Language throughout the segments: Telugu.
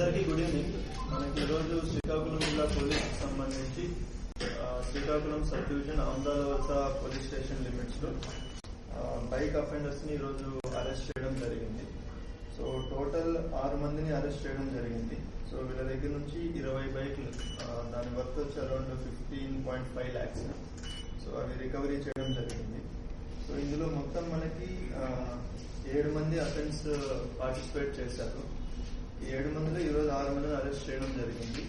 అందరికీ గుడ్ ఈవినింగ్. మనకి ఈరోజు శ్రీకాకుళం జిల్లా పోలీస్ సంబంధించి Srikakulam sub division Amadalavalasa police station లిమిట్స్లో బైక్ అఫెండర్స్ని ఈరోజు అరెస్ట్ చేయడం జరిగింది. సో టోటల్ ఆరు మందిని అరెస్ట్ చేయడం జరిగింది. సో వీళ్ళ దగ్గర నుంచి ఇరవై బైక్లు దాని వర్త్ వచ్చి around fifteen point five lakhs. So అవి రికవరీ చేయడం జరిగింది. సో ఇందులో మొత్తం మనకి ఏడు మంది అఫెన్స్ పార్టిసిపేట్ చేశారు. ఏడు మందిలో ఈరోజు ఆరు మందిని అరెస్ట్ చేయడం జరిగింది.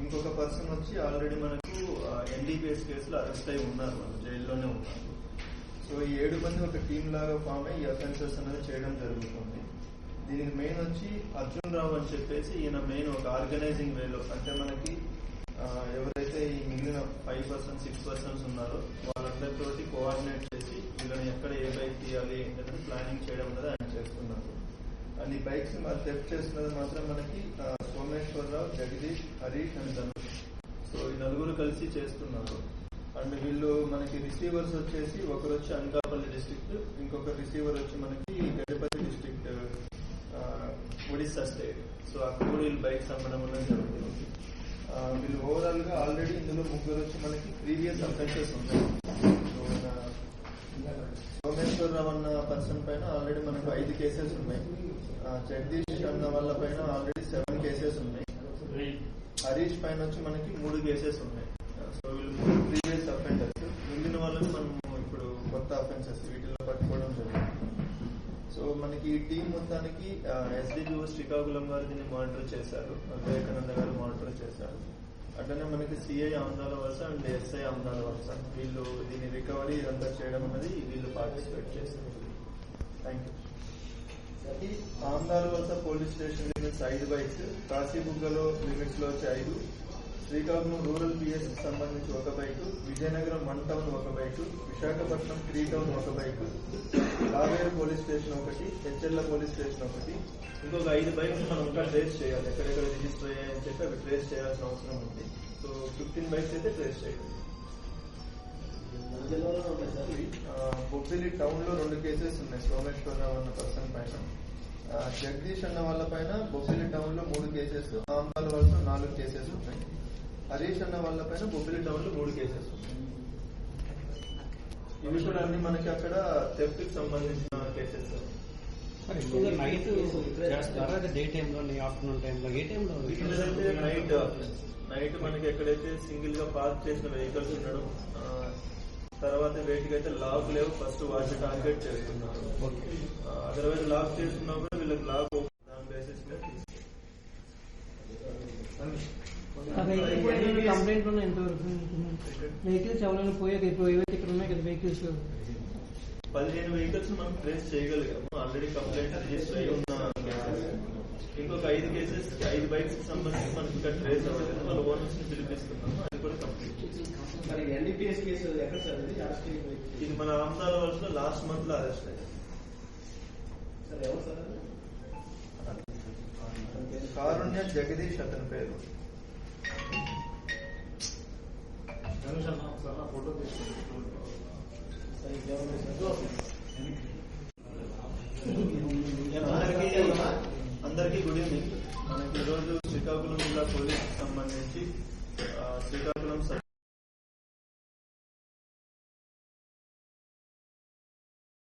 ఇంకొక పర్సన్ వచ్చి ఆల్రెడీ మనకు ఎన్డీపీఎస్ కేసులో అరెస్ట్ అయి ఉన్నారు వాళ్ళు జైల్లోనే ఉన్నారు. సో ఈ ఏడు మంది ఒక టీం లాగా ఫామ్ అయ్యి అఫెన్సెస్ అనేది చేయడం జరుగుతుంది. దీనికి మెయిన్ వచ్చి అర్జున్ రావు అని చెప్పేసి ఈయన మెయిన్ ఒక ఆర్గనైజింగ్ వేలో అంటే మనకి ఎవరైతే ఈ మిగిలిన ఫైవ్ పర్సెంట్ సిక్స్ పర్సెంట్స్ ఉన్నారో వాళ్ళందరితోటి కోఆర్డినేట్ చేసి ఎక్కడ బైక్ తీయాలి ఏంటనేది ప్లానింగ్ చేయడం అనేది ఆయన చేస్తున్నారు. అండ్ ఈ బైక్స్ మరి చేస్తున్నది మాత్రం మనకి సోమేశ్వరరావు జగదీష్ హరీష్ అండ్ ధనుష్. సో ఈ నలుగురు కలిసి చేస్తున్నారు. అండ్ వీళ్ళు మనకి రిసీవర్స్ వచ్చేసి ఒకరు వచ్చి అనకాపల్లి డిస్ట్రిక్ట్ ఇంకొక రిసీవర్ వచ్చి మనకి Gajapati district Odisha state so అక్కడ కూడా వీళ్ళు బైక్స్ అమ్మడం అనేది జరుగుతుంది. వీళ్ళు ఓవరాల్గా ఆల్రెడీ ఇందులో ముగ్గురు వచ్చి మనకి ప్రీవియస్ అఫెన్సెస్ ఉన్నాయి. సోమేశ్వరరావు అన్న పర్సన్ పైన ఆల్రెడీ మనకు ఐదు కేసెస్ ఉన్నాయి. జగదీష్ అన్న వాళ్ళ పైన ఆల్రెడీ సెవెన్ కేసెస్ ఉన్నాయి. హరీష్ పైన వచ్చి మనకి మూడు కేసెస్ ఉన్నాయి. సో వీళ్ళు ప్రీవియస్ అఫెండర్స్ మిగిలిన వాళ్ళని మనం ఇప్పుడు కొత్త అఫెన్సెస్ వీటిలో పట్టుకోవడం జరిగింది. సో మనకి ఈ టీం మొత్తానికి ఎస్డిపిఓ శ్రీకాకుళం గారు దీన్ని మానిటర్ చేశారు. వివేకానంద గారు మానిటర్ చేశారు. అట్లనే మనకి సిఐ ఆంధ్రాల వలస అండ్ ఎస్ఐ ఆంధ్రాల వలస. వీళ్ళు దీని రికవరీ ఇదంతా చేయడం అనేది వీళ్ళు పార్టిసిపేట్ చేశారు thank you Amadalavalasa police station limits ఐదు బైక్స్ కాశీబుగ్గలో లిమిట్స్లో వచ్చి ఐదు. శ్రీకాకుళం రూరల్ పిఎస్ సంబంధించి ఒక బైక్ విజయనగరం వన్ టౌన్ ఒక బైక్ విశాఖపట్నం త్రీ టౌన్ ఒక బైక్ రావేరు పోలీస్ స్టేషన్ ఒకటి హెచ్ఎల్ల పోలీస్ స్టేషన్ ఒకటి. ఇంకొక ఐదు బైక్స్ మనం ఇంకా ట్రేస్ చేయాలి. ఎక్కడెక్కడ రిజిస్టర్ అయ్యాయని చెప్పి అవి ట్రేస్ చేయాల్సిన అవసరం ఉంది. సో ఫిఫ్టీన్ బైక్స్ అయితే ట్రేస్ చేయాలి. బొబ్బిలి టౌన్లో రెండు కేసెస్ ఉన్నాయి. సోమేశ్వరరావు అన్న పర్సన్ పైన. జగదీష్ అన్న వాళ్ళ పైన బొబ్బిలి టౌన్లో మూడు కేసెస్ ఆంబాల వలస నాలుగు కేసెస్ ఉన్నాయి. హరీష్ అన్న వాళ్ళ పైన బొబ్బిలి టౌన్లో మూడు కేసెస్ ఇవి కూడా అన్ని మనకి అక్కడ థెఫ్ట్కి సంబంధించిన కేసెస్. నైట్ డే టైంలో ఆఫ్టర్నూన్ టైంలో ఏ టైంలో? నైట్ నైట్ మనకి ఎక్కడైతే సింగిల్గా పార్క్ చేసిన వెహికల్స్ ఉండడం తర్వాత వేటికైతే లాక్ లేవు ఫస్ట్ వాటి టార్గెట్ చేస్తున్నారు. అదర్వైజ్ లాక్ చేస్తున్నా కూడా వీళ్ళకి లాక్ దాని బేసిస్ మీద కంప్లైంట్ ఉన్నాయి ఎంతవరకు వెహికల్స్ ఎవరైనా పోయాక ఇప్పుడు ఏవైతే ఇక్కడ ఉన్నాయి కదా వెహికల్స్ పదిహేను వెహికల్స్ మనం ట్రేస్ చేయగలిగాము. ఆల్రెడీ కంప్లైంట్ రిజిస్టర్ అయి ఉన్న. ఇంకొక ఐదు కేసెస్ ఐదు బైక్స్ సంబంధించి మనకి ఇంకా ట్రేస్ అవ్వలేదు. వాళ్ళ ఓనర్స్ని పిలిపిస్తున్నాము అది కూడా కంప్లీట్ మరి ఎన్డీపీఎస్ కేసు ఎక్కడ సార్ ఇది? అరెస్ట్ ఇది మన ఆంధ్రాల వలసలో లాస్ట్ మంత్లో అరెస్ట్ అయ్యింది సార్ ఎవరు సార్ కారుణ్య జగదీష్ అతని పేరు. అందరికీ గుడ్ ఈవినింగ్. మనకి ఈరోజు శ్రీకాకుళం జిల్లా పోలీస్ సంబంధించి శ్రీకాకుళం